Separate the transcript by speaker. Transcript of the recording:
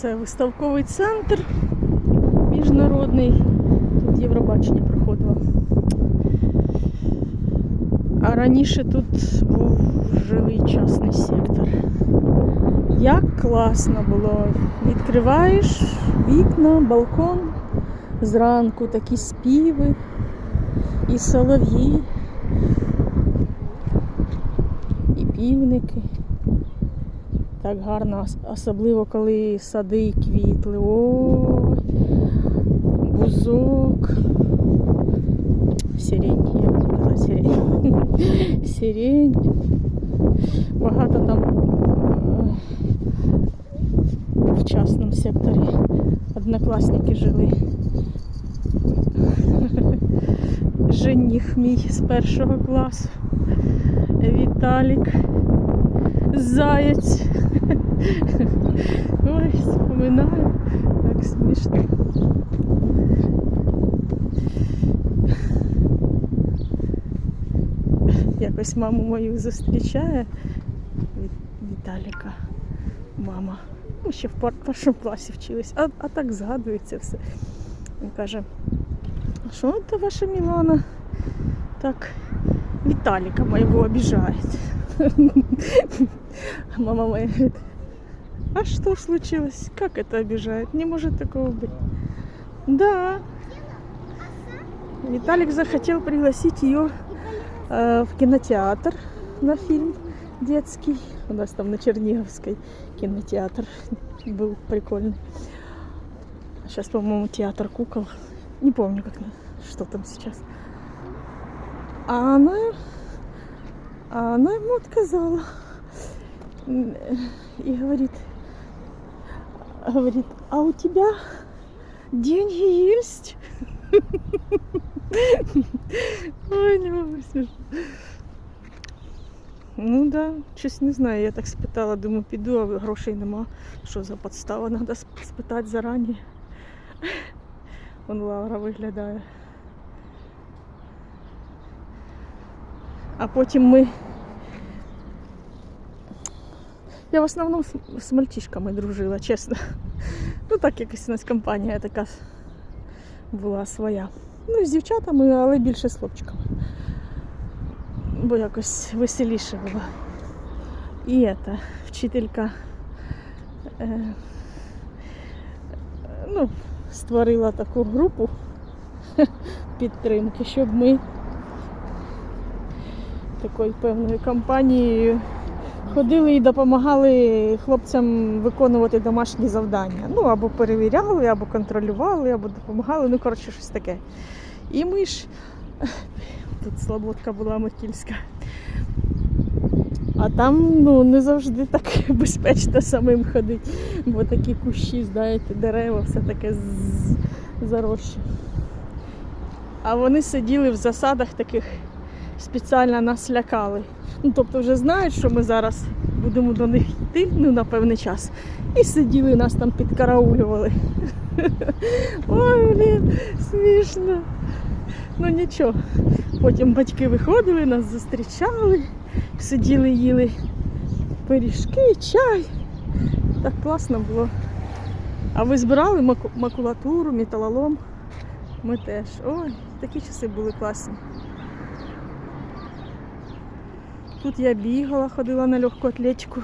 Speaker 1: Це виставковий центр міжнародний. Тут Євробачення проходило. А раніше тут був жилий частний сектор. Як класно було. Відкриваєш вікна, балкон, зранку такі співи і солов'ї, і півники. Так гарно, особливо коли сади квітли. Ой, бузок. Сирень, я казала сирень. Сирень. Багато там е, в частному секторі однокласники жили. Жених мій з першого класу. Віталік. Заяць. Ой, вспоминаю. Так смішно. Якось маму мою зустрічає Ві- Віталіка. Мама. Ну, ще в першому класі вчилась, а, а так згадується все. Він каже, що це ваша Мілана так Віталіка моєго обіжає. Мама моя говорит, а что случилось? Как это обижает? Не может такого быть. Да. Виталик захотел пригласить ее э, в кинотеатр на фильм детский. У нас там на Черниговской кинотеатр был прикольный. Сейчас, по-моему, театр кукол. Не помню, как, что там сейчас. А она, а она ему отказала. И говорит, говорит, а у тебя деньги есть? Ой, не могу. Ну да, щось не знаю. Я так спитала, думаю, піду, а грошей нема. Що за подстава? Треба спитати зарані. Вон Лаура виглядає. А потім ми. Я в основному з, мальчишками дружила, чесно. Ну так якась у нас компанія така була своя. Ну, з дівчатами, але більше з хлопчиками. Бо якось веселіше було. І ета, вчителька е, ну, створила таку групу підтримки, щоб ми такою певною компанією ходили і допомагали хлопцям виконувати домашні завдання. Ну, або перевіряли, або контролювали, або допомагали, ну, коротше, щось таке. І ми ж тут слободка була Микільська. А там ну, не завжди так безпечно самим ходити, бо такі кущі, знаєте, дерева, все таке заросше. А вони сиділи в засадах таких, спеціально нас лякали. Ну, тобто вже знають, що ми зараз будемо до них йти ну, на певний час. І сиділи, нас там підкараулювали. Ой, блін, смішно. Ну нічого. Потім батьки виходили, нас зустрічали, сиділи, їли пиріжки, чай. Так класно було. А ви збирали макулатуру, металолом? Ми теж. Ой, такі часи були класні. Тут я бігала, ходила на легку атлетику.